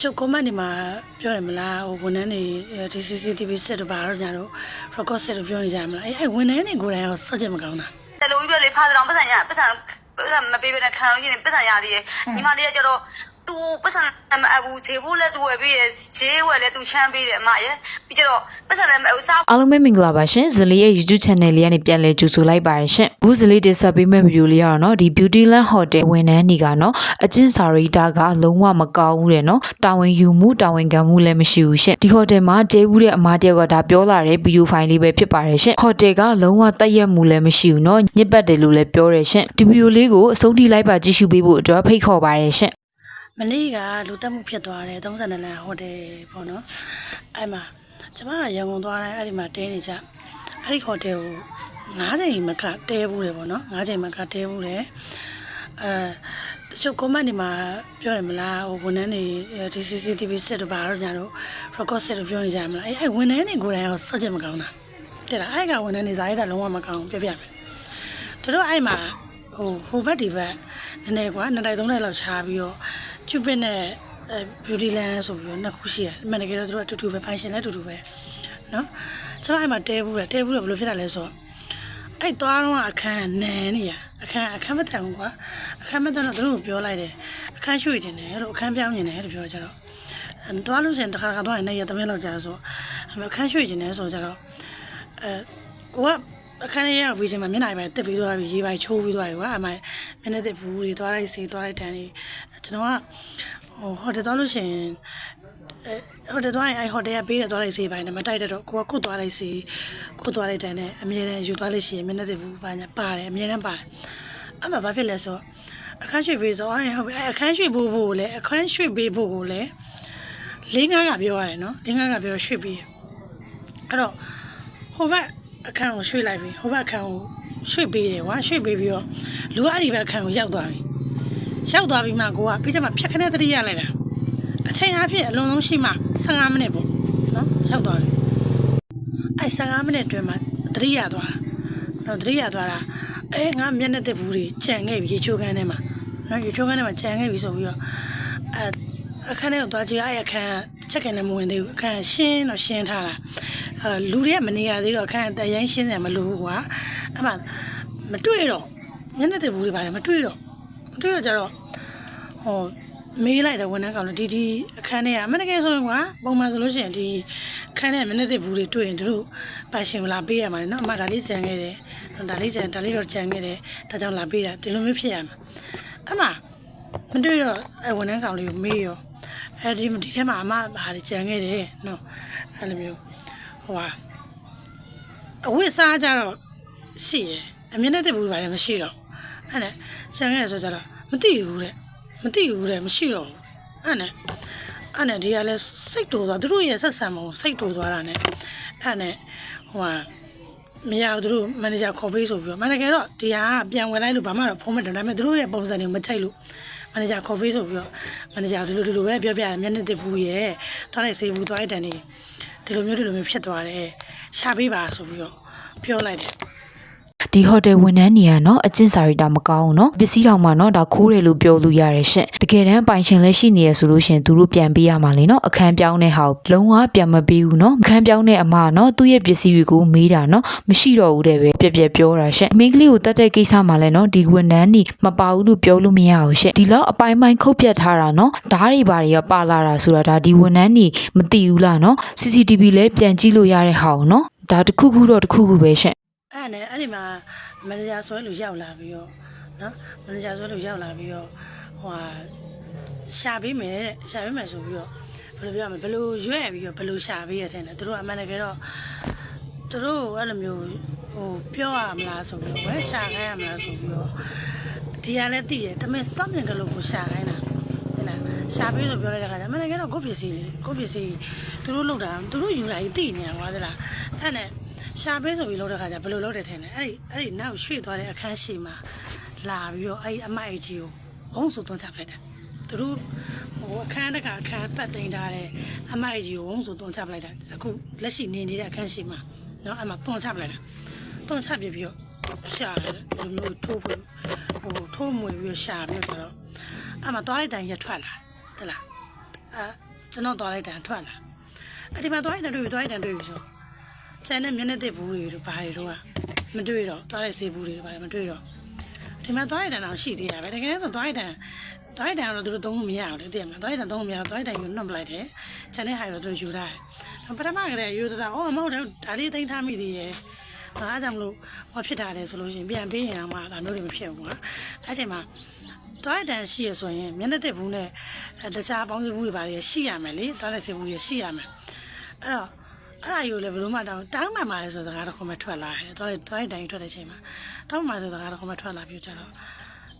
ချုပ်ကွန်မန့်ဒီမှာပြောတယ်မလားဟိုဝန်ထမ်းတွေဒီ CCTV ဆက်တော့ဘာတော့ညာတော့ record ဆက်တော့ပြောနေကြမလားအဲ့အဲ့ဝန်ထမ်းတွေကိုယ်တိုင်ရောစောက်ချက်မကောင်းတာတယ်လို့ပြောလေဖားတောင်ပတ်စံရပတ်စံပတ်စံမပေးဘဲနဲ့ခံလို့ရှိရင်ပတ်စံရသေးတယ်ညီမလေးကကျတော့ သူပတ်စံမအပ်ဘူးဈေးဖို့လည်းသူဝယ်ပေးတယ်ဈေးဝယ်လည်းသူချမ်းပေးတယ်အမရဲ့ပြီးကြတော့ပတ်စံလည်းမအပ်ဘူးစားအားလုံးပဲမင်္ဂလာပါရှင်ဇလီရဲ့ YouTube channel လေးကနေပြန်လည်ကြိုဆိုလိုက်ပါရရှင်အခုဇလီတင်ဆက်ပေးမယ့် video လေးကတော့နော်ဒီ Beautyland Hotel ဝန်ထမ်းတွေကနော်အချင်းစာရိတာကလုံးဝမကောင်းဘူးတဲ့နော်တာဝန်ယူမှုတာဝန်ခံမှုလည်းမရှိဘူးရှင်ဒီ hotel မှာတဲဘူးတဲ့အမားတယောက်ကဒါပြောလာတဲ့ video file လေးပဲဖြစ်ပါတယ်ရှင် hotel ကလုံးဝတည့်ရက်မှုလည်းမရှိဘူးနော်ညစ်ပတ်တယ်လို့လည်းပြောတယ်ရှင်ဒီ video လေးကိုအဆုံးထိလိုက်ပါကြည့်ရှုပေးဖို့အတွက်ဖိတ်ခေါ်ပါတယ်ရှင် မနေ့ကလူတက်မှုဖြစ်သွားတယ်32လမ်းဟိုတယ်ပေါ့နော်အဲ့မှာကျမကရန်ကုန်သွားတိုင်းအဲ့ဒီမှာတဲနေကြအဲ့ဒီဟိုတယ်ကို9ချိန်မကတဲဘူးတယ်ပေါ့နော်9ချိန်မကတဲဘူးတယ်အဲတချို့ comment တွေမှာပြောတယ်မလားဟိုဝန်ထမ်းတွေဒီ CCTV ဆက်တော့ဘာတော့ညာတော့ record ဆက်တော့ပြောနေကြမလားအဲ့အဲ့ဝန်ထမ်းတွေကိုယ်တိုင်ရောစောက်ချက်မကောင်းတာတဲ့လားအဲ့ကဝန်ထမ်းတွေဇာတ်ရတာလုံးဝမကောင်းဘူးပြပြမယ်သူတို့အဲ့မှာဟိုဟိုဘက်ဒီဘက်နည်းနည်းကွာနှစ်တိုက်သုံးတိုက်လောက်ခြားပြီးတော့ ကျူပစ်နဲ့အဲ beauty land ဆိုပြီးတော့နှစ်ခုရှိတယ်အမှန်တကယ်တော့သူတို့အတူတူပဲ function လည်းအတူတူပဲเนาะကျွန်တော်အဲ့မှာတဲဘူးတယ်တဲဘူးတော့ဘယ်လိုဖြစ်တာလဲဆိုတော့အဲ့သွားတော့အခန်းနန်းနေရအခန်းအခန်းမတန်ဘူးကွာအခန်းမတန်တော့သူတို့ကိုပြောလိုက်တယ်အခန်းရွှေ့နေတယ်လို့အခန်းပြောင်းနေတယ်လို့ပြောကြတော့အဲသွားလို့ရှိရင်တစ်ခါတစ်ခါသွားရင်လည်းရသမင်းလောက်ကြာဆိုအဲ့အခန်းရွှေ့နေတယ်ဆိုကြတော့အဲကိုက အခန်းထဲကဝေးချင်မှာမျက်နှာပဲတက်ပြီးသွားပြီးရေးပိုင်ချိုးပြီးသွားပြီကွာအမှမျက်နှာတက်ဘူးတွေသွားလိုက်စေးသွားလိုက်တန်းတွေကျွန်တော်ကဟိုဟိုတယ်သွားလို့ရှိရင်အဲဟိုတယ်သွားရင်အဲဟိုတယ်ကပေးတယ်သွားလိုက်စေးပိုင်းနဲ့မတိုက်တဲ့တော့ကိုကခုတ်သွားလိုက်စေးခုတ်သွားလိုက်တန်းနဲ့အမြဲတမ်းယူသွားလို့ရှိရင်မျက်နှာတက်ဘူးပါညာပါတယ်အမြဲတမ်းပါတယ်အဲ့မှာဘာဖြစ်လဲဆိုတော့အခန်းရွှေ့ပေးဆိုအဲဟုတ်ပြီအဲအခန်းရွှေ့ဖို့ဖို့ကိုလည်းအခန်းရွှေ့ပေးဖို့ကိုလည်းလေးငါးကပြောရတယ်နော်လေးငါးကပြောရွှေ့ပေးအဲ့တော့ဟိုဘက် အခန်းကိုရွှေ့လိုက်ပြီဟိုဘက်အခန်းကိုရွှေ့ပေးတယ်ကွာရွှေ့ပေးပြီးတော့လူအဲ့ဒီဘက်အခန်းကိုရောက်သွားပြီရောက်သွားပြီးမှကိုကပြီးချက်မှဖြတ်ခနဲ့တတိရလိုက်တာအချိန်အားဖြင့်အလုံးလုံးရှိမှ15မိနစ်ပေါ့နော်ရောက်သွားပြီအဲ15မိနစ်အတွင်းမှာတတိရသွားတာနော်တတိရသွားတာအဲငါမျက်နှာတက်ဘူးတွေကြံခဲ့ပြီရေချိုးခန်းထဲမှာနော်ရေချိုးခန်းထဲမှာကြံခဲ့ပြီဆိုပြီးတော့အဲအခန်းထဲကိုသွားကြည့်အဲ့အခန်းချက်ကနေမဝင်သေးဘူးအခန်းရှင်းတော့ရှင်းထားတာအဲ လူတွေကမနေရသေးတော့အခန်းတရိုင်းရှင်းတယ်မလို့ကွာအဲ့မှာမတွေ့တော့မျက်နှာတက်ဘူးတွေပါတယ်မတွေ့တော့မတွေ့တော့ကြတော့ဟိုမေးလိုက်တယ်ဝန်ထမ်းကောင်လို့ဒီဒီအခန်းထဲကအမနကယ်ဆိုရင်ကွာပုံမှန်ဆိုလို့ရှိရင်ဒီအခန်းထဲမျက်နှာတက်ဘူးတွေတွေ့ရင်တို့ပါရှင်လာပေးရမှာလေနော်အမဒါလေးကြံခဲ့တယ်ဒါလေးကြံဒါလေးတော့ကြံခဲ့တယ်ဒါကြောင့်လာပေးတာဒီလိုမျိုးဖြစ်ရမှာအမမတွေ့တော့အဲဝန်ထမ်းကောင်လေးကိုမေးရောအဲဒီဒီထဲမှာအမဘာတွေကြံခဲ့တယ်နော်အဲ့လိုမျိုး ဟိုဟာအဝိစားကြတော့ရှိရယ်အမျက်နဲ့တက်ဘူးပါတယ်မရှိတော့အဲ့နဲ့ကြံခဲ့ဆိုကြတော့မသိဘူးတဲ့မသိဘူးတဲ့မရှိတော့ဘူးအဲ့နဲ့အဲ့နဲ့ဒီကလည်းစိတ်တူသွားသူတို့ရဲ့ဆက်ဆံမှုစိတ်တူသွားတာနဲ့အဲ့နဲ့ဟိုဟာမရဘူးသူတို့မန်နေဂျာခေါ်ပေးဆိုပြီးတော့မန်နေဂျာတော့ဒီဟာပြန်ဝင်လိုက်လို့ဘာမှတော့ဖုန်းမတယ်ဒါပေမဲ့သူတို့ရဲ့ပုံစံတွေမချိုက်လို့ မန်နေဂျာခေါ်ပေးဆိုပြီးတော့မန်နေဂျာဒီလိုဒီလိုပဲပြောပြတယ်မျက်နှာတစ်ဘူးရဲ့သွားလိုက်စေဘူးသွားလိုက်တန်နေဒီလိုမျိုးဒီလိုမျိုးဖြစ်သွားတယ်ရှာပေးပါဆိုပြီးတော့ပြောလိုက်တယ် ဒီဟိုတယ်ဝန်ထမ်းနေရနော်အကျင့်စာရိတာမကောင်းဘူးနော်ပစ္စည်းတောင်မှနော်ဒါခိုးတယ်လို့ပြောလို့ရတယ်ရှင့်တကယ်တမ်းပိုင်ရှင်လည်းရှိနေရဆိုလို့ရှရင်သူတို့ပြန်ပေးရမှာလေနော်အခန်းပြောင်းတဲ့ဟာကိုလုံးဝပြန်မပေးဘူးနော်အခန်းပြောင်းတဲ့အမနော်သူ့ရဲ့ပစ္စည်းတွေကိုမေးတာနော်မရှိတော့ဘူးတဲ့ပဲပြက်ပြက်ပြောတာရှင့်မိန်းကလေးကိုတတ်တဲ့ကိစ္စမှာလည်းနော်ဒီဝန်ထမ်းนี่မပါဘူးလို့ပြောလို့မရဘူးရှင့်ဒီလောက်အပိုင်းပိုင်းခုတ်ပြတ်ထားတာနော်ဓားတွေဘာတွေရောပါလာတာဆိုတာဒါဒီဝန်ထမ်းนี่မသိဘူးလားနော် CCTV လည်းပြန်ကြည့်လို့ရတဲ့ဟာကိုနော်ဒါတစ်ခုခုတော့တစ်ခုခုပဲရှင့် အဲ့နဲ့အဲ့ဒီမှာမန်နေဂျာဆွဲလူရောက်လာပြီးတော့နော်မန်နေဂျာဆွဲလူရောက်လာပြီးတော့ဟိုဟာရှာပေးမယ်တဲ့ရှာပေးမယ်ဆိုပြီးတော့ဘယ်လိုပြောရမလဲဘယ်လိုရွဲ့ပြီးတော့ဘယ်လိုရှာပေးရတဲ့နဲ့သူတို့အမှန်တကယ်တော့သူတို့အဲ့လိုမျိုးဟိုပြောရမလားဆိုပြီးတော့ဝဲရှာခိုင်းရမလားဆိုပြီးတော့ဒီကလည်းတည်တယ်ဒါပေမဲ့စောင့်နေတယ်လို့ကိုရှာခိုင်းတာဟုတ်လားရှာပေးလို့ပြောလိုက်တဲ့ခါကျအမှန်တကယ်တော့ကိုယ့်ပစ္စည်းလေကိုယ့်ပစ္စည်းသူတို့လောက်တာသူတို့ယူလာပြီးတည်နေတာကွာသလားအဲ့နဲ့ ရှာပေးဆိုပြီးလောက်တဲ့ခါကျဘယ်လိုလုပ်တယ်ထင်လဲအဲ့ဒီအဲ့ဒီနောက်ရွှေ့သွားတဲ့အခန်းရှိမှာလာပြီးတော့အဲ့ဒီအမအိကြီးကိုဘုံဆိုသွန်းချပလိုက်တာသူတို့ဟိုအခန်းတကအခန်းပတ်သိမ်းထားတဲ့အမအိကြီးကိုဘုံဆိုသွန်းချပလိုက်တာအခုလက်ရှိနေနေတဲ့အခန်းရှိမှာနော်အဲ့မှာသွန်းချပလိုက်တာသွန်းချပြပြီးတော့ရှာတယ်လူမျိုးထိုးဖို့ဟိုထိုးမွေပြီးရှာပြီးတော့အဲ့မှာသွားလိုက်တိုင်းရထွက်လာတယ်လားအဲကျွန်တော်သွားလိုက်တိုင်းထွက်လာအဲ့ဒီမှာသွားလိုက်တိုင်းတွေ့ပြီးသွားလိုက်တိုင်းတွေ့ပြီးဆို ကျန်တဲ့မျက်နှာသစ်ဘူးတွေတို့ဘာတွေတို့ကမတွေ့တော့သွားလိုက်စေးဘူးတွေတို့ဘာတွေမတွေ့တော့ဒီမှာသွားလိုက်တာတော့ရှိသေးတာပဲတကယ်ဆိုသွားလိုက်တာသွားလိုက်တာတော့သူတို့သုံးလို့မရအောင်လေသိရမလားသွားလိုက်တာသုံးလို့မရတော့သွားလိုက်တာယူနှုတ်ပလိုက်တယ်ကျန်တဲ့ဟာတွေတော့သူတို့ယူထားတယ်ပထမကတည်းကယူတာအော်မဟုတ်တယ်ဒါလေးသိမ်းထားမိသေးရဲ့။ဒါကြောင့်မလို့ဟောဖြစ်တာလေဆိုလို့ရှိရင်ပြန်ပေးရင်တော့မှဒါမျိုးတွေမဖြစ်ဘူးကွာ။အဲ့ချိန်မှာတွားရတန်ရှိရဆိုရင်မျက်နှာတစ်ဘူးနဲ့အဲတခြားပေါင်းစည်းဘူးတွေပါတွေရှိရမယ်လေ။တွားတဲ့စီဘူးတွေရှိရမယ်။အဲ့တော့ အဲ့ဒါယူလေဘယ်လိုမှတောင်းတောင်းမှန်ပါလေဆိုစကားတစ်ခုမှထွက်လာတယ်။တွားတွားရတန်ထွက်တဲ့ချိန်မှာတောင်းမှန်ဆိုစကားတစ်ခုမှထွက်လာပြီးကြတော့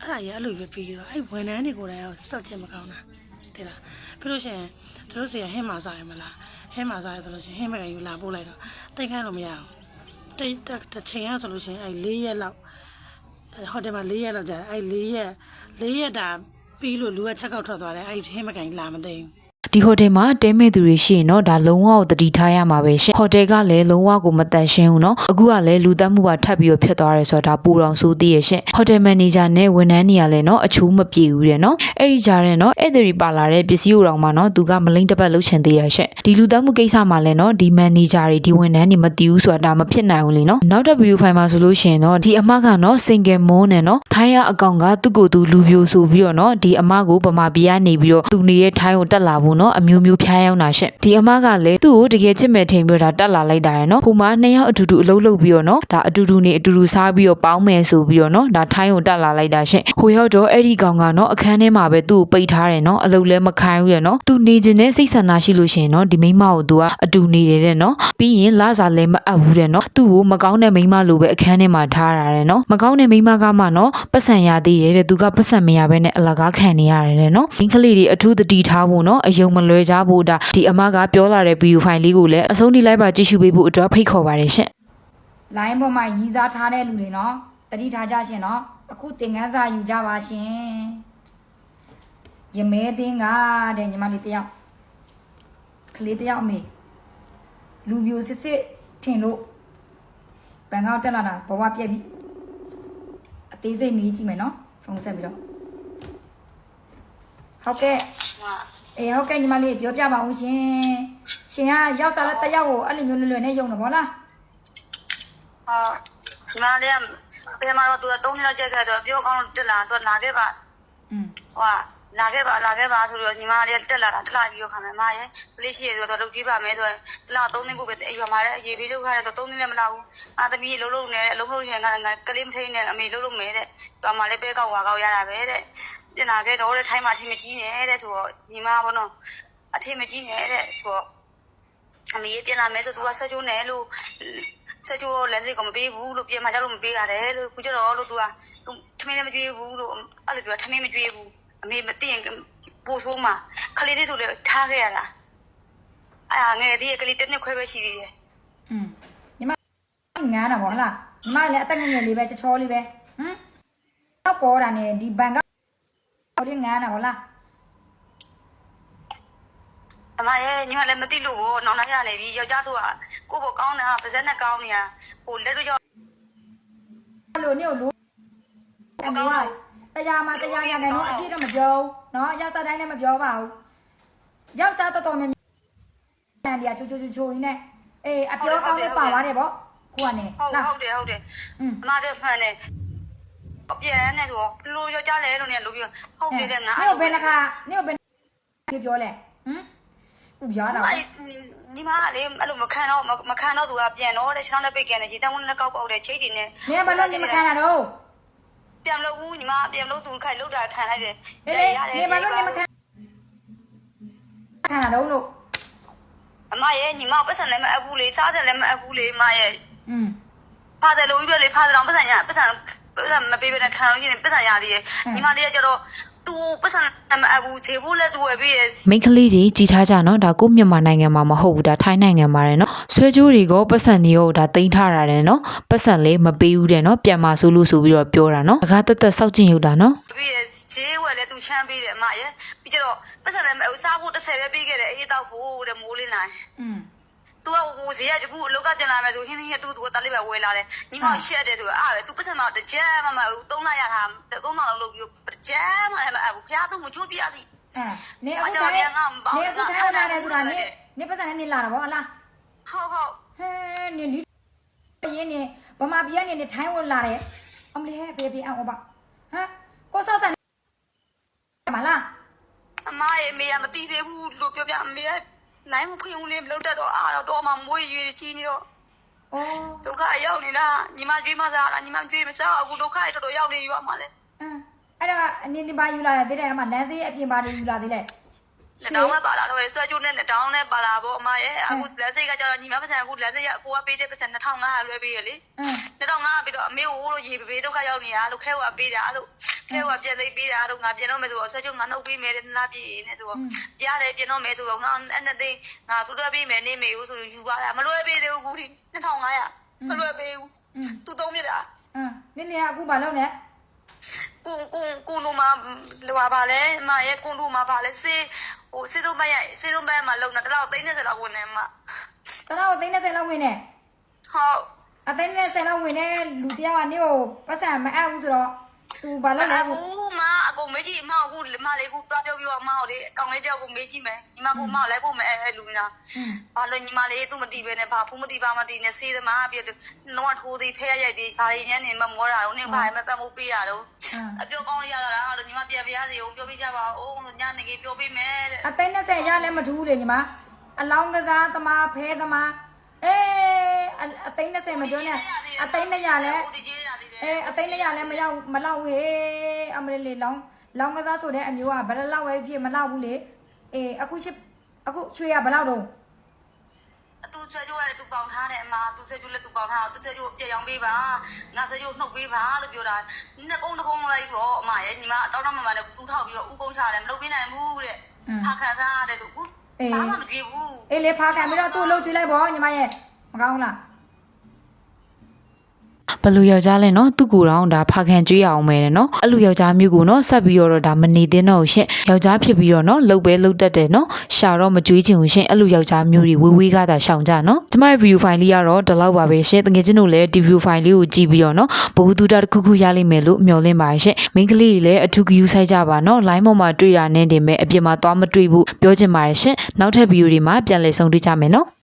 အဲ့ဒါကြီးအဲ့လိုပဲပြီးတော့အဲ့ဝန်ထမ်းတွေကိုလည်းစောက်ချင်မကောင်းတာ။တဲ့လား။ပြီးလို့ရှိရင်တို့စီဟင်းမာစားရမလား။ဟင်းမာစားရဆိုလို့ရှိရင်ဟင်းမကယူလာပို့လိုက်တော့တိတ်ခန့်လို့မရအောင်။တိတ်တက်တစ်ချိန်ရဆိုလို့ရှိရင်အဲ၄ရက်လောက်အဲဟိုတယ်မှာ၄ရက်လောက်ကြာတယ်အဲ၄ရက်၄ရက်တာပြီးလို့လူကချက်ကောက်ထွက်သွားတယ်အဲဟင်းမကန်လာမသိဘူး ဒီဟိုတယ်မှာတဲမဲ့သူတွေရှိရင်တော့ဒါလုံးဝကိုတတိထားရမှာပဲရှင်ဟိုတယ်ကလည်းလုံးဝကိုမတန်ရှင်းဘူးเนาะအခုကလည်းလူတက်မှုပါထပ်ပြီးတော့ဖြစ်သွားတယ်ဆိုတော့ဒါပူတော်ဆိုးသေးရဲ့ရှင်ဟိုတယ်မန်နေဂျာနဲ့ဝန်ထမ်းတွေကလည်းเนาะအချိုးမပြေဘူးတဲ့เนาะအဲ့ဒီကြားတဲ့เนาะအဲ့ဒီပါလာတဲ့ပစ္စည်းဥတော်မှာเนาะသူကမလိမ့်တစ်ပတ်လှုပ်ချင်သေးရဲ့ရှင်ဒီလူတက်မှုကိစ္စမှာလည်းเนาะဒီမန်နေဂျာတွေဒီဝန်ထမ်းတွေမတီးဘူးဆိုတာဒါမဖြစ်နိုင်ဘူးလीเนาะနောက်တစ်ဗီဒီယိုဖိုင်မှာဆိုလို့ရှိရင်เนาะဒီအမကเนาะ single moon နဲ့เนาะထိုင်းရအကောင့်ကသူ့ကိုယ်သူလူပြိုဆိုပြီးတော့เนาะဒီအမကိုဗမာပြည်ကနေပြီးတော့သူနေတဲ့ထိုင်းကိုတက်လာဖို့เนาะ าะနော်အမျိုးမျိုးဖျားရောက်တာရှင့်ဒီအမကလည်းသူ့ကိုတကယ်ချစ်မယ်ထင်ပြီးတော့တက်လာလိုက်တာရယ်နော်ဟိုမှာနှစ်ယောက်အတူတူအလုပ်လုပ်ပြီးတော့နော်ဒါအတူတူနေအတူတူစားပြီးတော့ပေါင်းမယ်ဆိုပြီးတော့နော်ဒါထိုင်းကိုတက်လာလိုက်တာရှင့်ဟိုရောက်တော့အဲ့ဒီကောင်ကနော်အခန်းထဲမှာပဲသူ့ကိုပိတ်ထားတယ်နော်အလုပ်လည်းမခိုင်းဘူးရယ်နော်သူနေခြင်းနဲ့စိတ်ဆန္ဒရှိလို့ရှင်နော်ဒီမိမကိုသူကအတူနေတယ်တဲ့နော်ပြီးရင်လစာလည်းမအပ်ဘူးတဲ့နော်သူ့ကိုမကောင်းတဲ့မိမလိုပဲအခန်းထဲမှာထားရတယ်နော်မကောင်းတဲ့မိမကမှနော်ပတ်စံရသေးတယ်တဲ့သူကပတ်စံမရဘဲနဲ့အလကားခံနေရတယ်တဲ့နော်မိန်းကလေးတွေအထူးတတိထားဖို့နော်အယုံမလွဲကြဖို့ဒါဒီအမကပြောလာတဲ့ဗီဒီယိုဖိုင်လေးကိုလည်းအဆုံးထိလိုက်ပါကြည့်ရှုပေးဖို့အတွက်ဖိတ်ခေါ်ပါတယ်ရှင့်လိုင်းပေါ်မှာရီးစားထားတဲ့လူတွေနော်တတိထားကြရှင်နော်အခုသင်ခန်းစာယူကြပါရှင်ရမဲသင်းကတဲ့ညီမလေးတယောက်ကလေးတယောက်အမေလူပြိုစစ်စစ်ထင်လို့ဘန်ကောက်တက်လာတာဘဝပြက်ပြီအသေးစိတ်မေးကြည့်မယ်နော်ဖုန်းဆက်ပြီးတော့ဟုတ်ကဲ့ အေးဟုတ်ကဲ့ညီမလေးပြောပြပါဦးရှင်ရှင်ကယောက်ျားတစ်ယောက်ကိုအဲ့လိုမျိုးလွယ်လွယ်နဲ့ယုံတယ်ဗောလားဟာညီမလေးကပြန်မတော့သူက၃နှစ်လောက်ကြက်ခဲ့တော့ပြောကောင်းတက်လာသူကလာခဲ့ပါอืมဟိုက လာခဲ့ပါလာခဲ့ပါဆိုတော့ညီမလေးတက်လာတာတက်လာပြီးတော့ခါမယ်မရဲ့ပလေးရှိရဆိုတော့လုပ်ကြည့်ပါမယ်ဆိုရင်တက်လာ3နှစ်ဖို့ပဲအိမ်ရွာမှာလည်းရေပေးလုပ်ခါတယ်ဆို3နှစ်လည်းမလာဘူးအာသမီးလှုပ်လှုပ်နေတယ်လှုပ်လှုပ်နေငါငါကလေးမထိန်နဲ့အမေလှုပ်လှုပ်မယ်တဲ့ရွာမှာလည်းပဲကောက်ဝါကောက်ရတာပဲတဲ့ပြန်လာခဲ့တော့တဲ့ထိုင်းမှာအထင်မကြီးနေတဲ့ဆိုတော့ညီမဘောနော်အထင်မကြီးနေတဲ့ဆိုတော့အမေပြန်လာမယ်ဆိုသူကဆက်ချိုးနေလို့ဆက်ချိုးလမ်းစိတ်ကမပေးဘူးလို့ပြန်มาကြလို့မပေးရတယ်လို့ခုကျတော့လို့သူကသူထမင်းလည်းမကြွေးဘူးလို့အဲ့လိုပြောထမင်းမကြွေးဘူး အမေမသိရင်ပို့ဆိုးမှာခလေးလေးဆိုလည်းထားခဲ့ရတာအဲ့ဒါငယ်သေးရဲ့ကလေးတစ်နှစ်ခွဲပဲရှိသေးတယ်อืมညီမငန်းတာဗောဟလားညီမလည်းအသက်ငယ်ငယ်လေးပဲချောချောလေးပဲဟမ်တော့ပေါ်တာနဲ့ဒီဘန်ကဟောဒီငန်းတာဗောလားအမရဲ့ညီမလည်းမသိလို့ဘောနောင်လိုက်ရနေပြီယောက်ျားသူကကိုယ့်ဘောကောင်းတာပါဇက်နဲ့ကောင်းနေတာဟိုလက်တို့ရောက်အဲ့လိုနေကိုလို့အမေက တရားမှာတရားရခိုင်တော့အပြည့်တော့မပြောဘူးနော်ယောက်ျားတိုင်းလည်းမပြောပါဘူးယောက်ျားတော်တော်များများတရားချိုးချိုးချိုးရင်းနဲ့အေးအပြောကောင်းလေးပါသွားတယ်ပေါ့ကိုကနေဟုတ်ဟုတ်တယ်ဟုတ်တယ်အမတို့ဖန်တယ်အပြန်နဲ့ဆိုလိုယောက်ျားလဲလို့နေလိုပြီးဟုတ်တယ်တဲ့ငါအဲ့ဘယ်နှခါနေဘယ်ပြောလဲဟမ်ဦးရတာညီမကလေအဲ့လိုမခံတော့မခံတော့သူကပြန်တော့တဲ့ချောင်းနဲ့ပိတ်ကန်နေရေတန်းဝန်းနဲ့ကောက်ပေါက်တဲ့ချိတ်တွေနဲ့မင်းဘာလို့ညီမခံတာတော့ ပြန်လို့ဘူးညီမပြန်လို့သူခိုင်လို့တာခံလိုက်တယ်အေးနေဘာလို့နေမခံခံရတော့လို့အမရဲ့ညီမပတ်စံလည်းမအပ်ဘူးလေစားတယ်လည်းမအပ်ဘူးလေမရဲ့อืมဖာတယ်လို့ပြောလေဖာတယ်တော့ပတ်စံရပတ်စံပတ်စံမပေးဘဲနဲ့ခံလို့ရှိရင်ပတ်စံရသေးရဲ့ညီမလေးကကျတော့ သူပတ်စံမအပ်ဘူးခြေဖို့လည်းသူဝယ်ပြီးရဲ့ မိန်းကလေးတွေကြည်ထားကြနော်ဒါကိုမြန်မာနိုင်ငံမှာမဟုတ်ဘူးဒါထိုင်းနိုင်ငံမှာရယ်နော်ဆွဲကြိုးတွေကပတ်စံတွေရောဒါတင်ထားတာတယ်နော်ပတ်စံလေးမပေးဘူးတဲ့နော်ပြန်มาဆိုလို့ဆိုပြီးတော့ပြောတာနော်အကားတက်တက်စောက်ကျင်ရုပ်တာနော် ပြီးရဲ့ခြေဝယ်လည်းသူချမ်းပေးတယ်အမရဲ့ပြီးကျတော့ပတ်စံလည်းမအပ်စားဖို့တစ်ဆယ်ပဲပေးခဲ့တယ်အေးတော့ဖို့တဲ့မိုးလေးလိုက် อืม သူကဟိုဈေးကအခုအလောက်ကတင်လာမယ်ဆိုဟင်းဟင်းရဲ့သူ့သူကတားလေးပဲဝယ်လာတယ်ညီမရှက်တယ်သူကအားပဲသူပတ်စံမတကြမ်းမမသုံးလိုက်ရတာသုံးလောက်လောက်လို့ပြီးတကြမ်းမအဲ့မအဲ့ဘူးဖះသူမချိုးပြရသည်အဲနေအခုထိုင်နေအခုထိုင်လာတယ်ဆိုတာနေနေပတ်စံနဲ့နေလာတာဗောဟလားဟုတ်ဟုတ်ဟဲနေလီရင်းနေဗမာပြည်ကနေနေထိုင်းဝင်လာတယ်အမလေးဖေဖေအောင်ပါဟမ်ကိုဆောက်ဆန်မလားအမရဲ့အမေကမတီးသေးဘူးလို့ပြောပြအမေက နိုင်မဖွင့်ဦးလေးမလုပ်တတ်တော့အာတော့တော့မှမွေးရွေးကြီးနေတော့အော်ဒုက္ခရောက်နေတာညီမကြွေးမစားလားညီမကြွေးမစားအခုဒုက္ခရတော်တော်ရောက်နေပြီပါမလဲအင်းအဲ့တော့အနေနဲ့ပါယူလာတယ်တဲ့အမလမ်းစေးအပြင်ပါနေယူလာသေးတယ်လက်တောင်းနဲ့ပါလာတော့ဆွဲကျိုးနဲ့လက်တောင်းနဲ့ပါလာပေါ့အမရဲ့အခုလက်စိတ်ကကျတော့ညီမပတ်စံအခုလက်စိတ်ကအကိုကပေးတဲ့ပတ်စံ2500လွှဲပေးရလေအင်း2500ပြီးတော့အမေကိုလို့ရေပေးဒုက္ခရောက်နေတာလို့ခဲဝပေးတာလို့ ခဲဝပြန်သိပေးတာလို့ငါပြန်တော့မယ်ဆိုတော့ဆွဲကျိုးငါနှုတ်ပေးမယ်တဲ့နားပြေနေဆိုတော့ပြရတယ်ပြန်တော့မယ်ဆိုတော့ငါအဲ့နဲ့သိငါထူထပ်ပေးမယ်နေမေဘူးဆိုယူပါလားမလွှဲပေးသေးဘူးခုထိ2500မလွှဲပေးဘူးသူသုံးပြတာအင်းနင်းနေအခုဘာလုပ်လဲကိုကိုကိုလိုမှာလောပါလဲအမရဲ့ကိုလိုမှာပါလဲစေးဟိုစေးတော့မရစေးတော့မရမှာလုံတာတော့သိနေစလောက်ဝင်နေမှာတနာကိုသိန်း30လောက်ဝင်နေဟုတ်အသိန်း30လောက်ဝင်နေလူတယောက်ကနေကိုပတ်စံမအပ်ဘူးဆိုတော့ သူဘာလုပ်လဲအခုမအကုန်မေးကြည့်အမအခုမလေးကူသွားပြောပြောအမကိုလေအကောင်လေးတယောက်ကိုမေးကြည့်မယ်ညီမကမလည်းကိုမအဲလူနာဘာလို့ညီမလေးသူမသိပဲနဲ့ဘာဖူးမသိပါမသိနဲ့စေးသမားပြတော့ထိုးသေးဖဲရိုက်သေးဒါတွေညနေမမောတာတော့နေဘာမှပတ်မှုပေးရတော့အပြောကောင်းရတာတော့ညီမပြန်ပြရစီအောင်ပြောပြကြပါဦးညနေကြီးပြောပေးမယ်တဲ့အသိန်း30ရလဲမထူးလေညီမအလောင်းကစားသမားဖဲသမားအေးအသိန်း30မပြောနဲ့အသိန်း100လဲဒီကြီးရသေးတယ် အေးအသိန်း100လဲမရောက်မလောက်ဟေးအမလေးလေလောင်းလောင်းကစားဆိုတဲ့အမျိုးကဘယ်လောက်ပဲဖြစ်မလောက်ဘူးလေအေးအခုချစ်အခုချွေရဘယ်လောက်တော့အတူဆွဲကြိုးရတယ်သူပေါင်ထားတယ်အမသူဆွဲကြိုးလည်းသူပေါင်ထားသူဆွဲကြိုးပြရောင်ပေးပါငါဆွဲကြိုးနှုတ်ပေးပါလို့ပြောတာနှစ်ကုန်းတစ်ကုန်းလိုက်ပေါ့အမရဲ့ညီမအတော်တော်မှန်မှန်နဲ့ကူထောက်ပြီးတော့ဥကုန်းချတယ်မလုပ်ပေးနိုင်ဘူးတဲ့ဖာခံစားရတယ်လို့ဘာမှမပြေဘူးအေးလေဖာခံပြီးတော့သူ့လှုပ်ချွေးလိုက်ပေါ့ညီမရဲ့မကောင်းလား ဘလူယောက်ျားလဲနော်သူ့ကိုယ်တောင်ဒါဖခင်ကြွေးရအောင်မယ်တဲ့နော်အဲ့လိုယောက်ျားမျိုးကိုနော်ဆက်ပြီးတော့ဒါမနေသင့်တော့ဘူးရှင်ယောက်ျားဖြစ်ပြီးတော့နော်လှုပ်ပဲလှုပ်တတ်တယ်နော်ရှာတော့မကြွေးချင်ဘူးရှင်အဲ့လိုယောက်ျားမျိုးတွေဝေးဝေးကသာရှောင်ကြနော်ကျမရဲ့ view file လေးကတော့ဒီလောက်ပါပဲရှင်တကယ်ချင်းတို့လည်းဒီ view file လေးကိုကြည့်ပြီးတော့နော်ဘဝတူတာတစ်ခုခုရလိမ့်မယ်လို့မျှော်လင့်ပါတယ်ရှင်မိန်းကလေးတွေလည်းအထူးဂရုစိုက်ကြပါနော် line ပေါ်မှာတွေ့တာနဲ့တင်မဲ့အပြင်မှာသွားမတွေ့ဘူးပြောချင်ပါတယ်ရှင်နောက်ထပ် view တွေမှာပြန်လည်ဆုံတွေ့ကြမယ်နော်